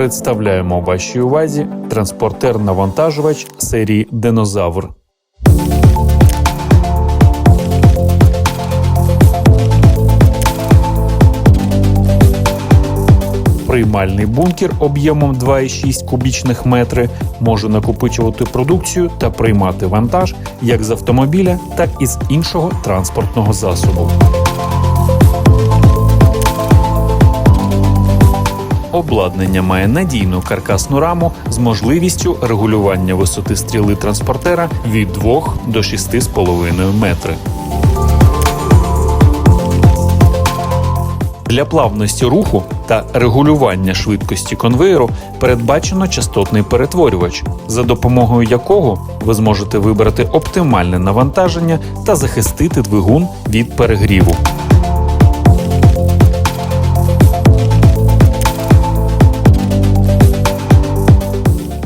представляємо вашій увазі транспортер-навантажувач серії Динозавр. Приймальний бункер об'ємом 2,6 кубічних метри може накопичувати продукцію та приймати вантаж як з автомобіля, так і з іншого транспортного засобу. Обладнання має надійну каркасну раму з можливістю регулювання висоти стріли транспортера від 2 до 6,5 метри. Для плавності руху та регулювання швидкості конвеєру передбачено частотний перетворювач, за допомогою якого ви зможете вибрати оптимальне навантаження та захистити двигун від перегріву.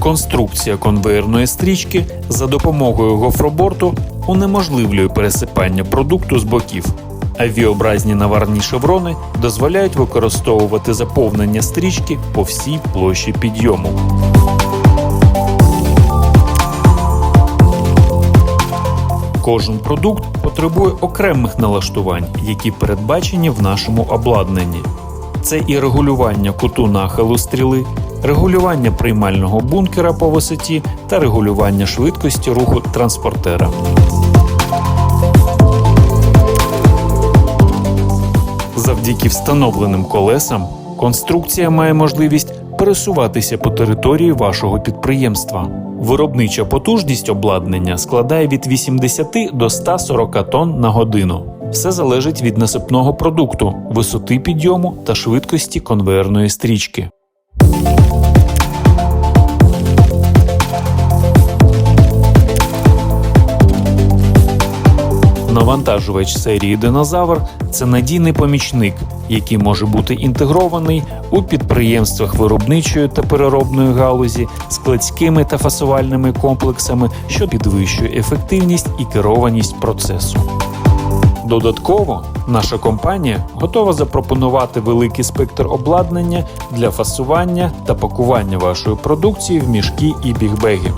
Конструкція конвеєрної стрічки за допомогою гофроборту унеможливлює пересипання продукту з боків. А V-образні наварні шеврони дозволяють використовувати заповнення стрічки по всій площі підйому. Кожен продукт потребує окремих налаштувань, які передбачені в нашому обладнанні. Це і регулювання куту нахилу стріли, регулювання приймального бункера по висоті та регулювання швидкості руху транспортера. Завдяки встановленим колесам конструкція має можливість пересуватися по території вашого підприємства. Виробнича потужність обладнання складає від 80 до 140 тонн на годину. Все залежить від насипного продукту, висоти підйому та швидкості конвейерної стрічки. Навантажувач серії Динозавр це надійний помічник, який може бути інтегрований у підприємствах виробничої та переробної галузі, складськими та фасувальними комплексами, що підвищує ефективність і керованість процесу. Додатково наша компанія готова запропонувати великий спектр обладнання для фасування та пакування вашої продукції в мішки і бігбеги,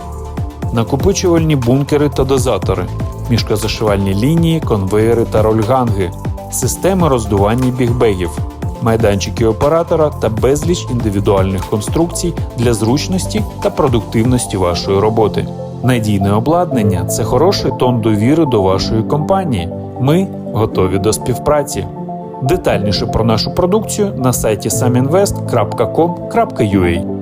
накопичувальні бункери та дозатори, мішкозашивальні лінії, конвеєри та рольганги, системи роздування бігбегів, майданчики оператора та безліч індивідуальних конструкцій для зручності та продуктивності вашої роботи. Надійне обладнання це хороший тон довіри до вашої компанії. Ми готові до співпраці. Детальніше про нашу продукцію на сайті saminvest.com.ua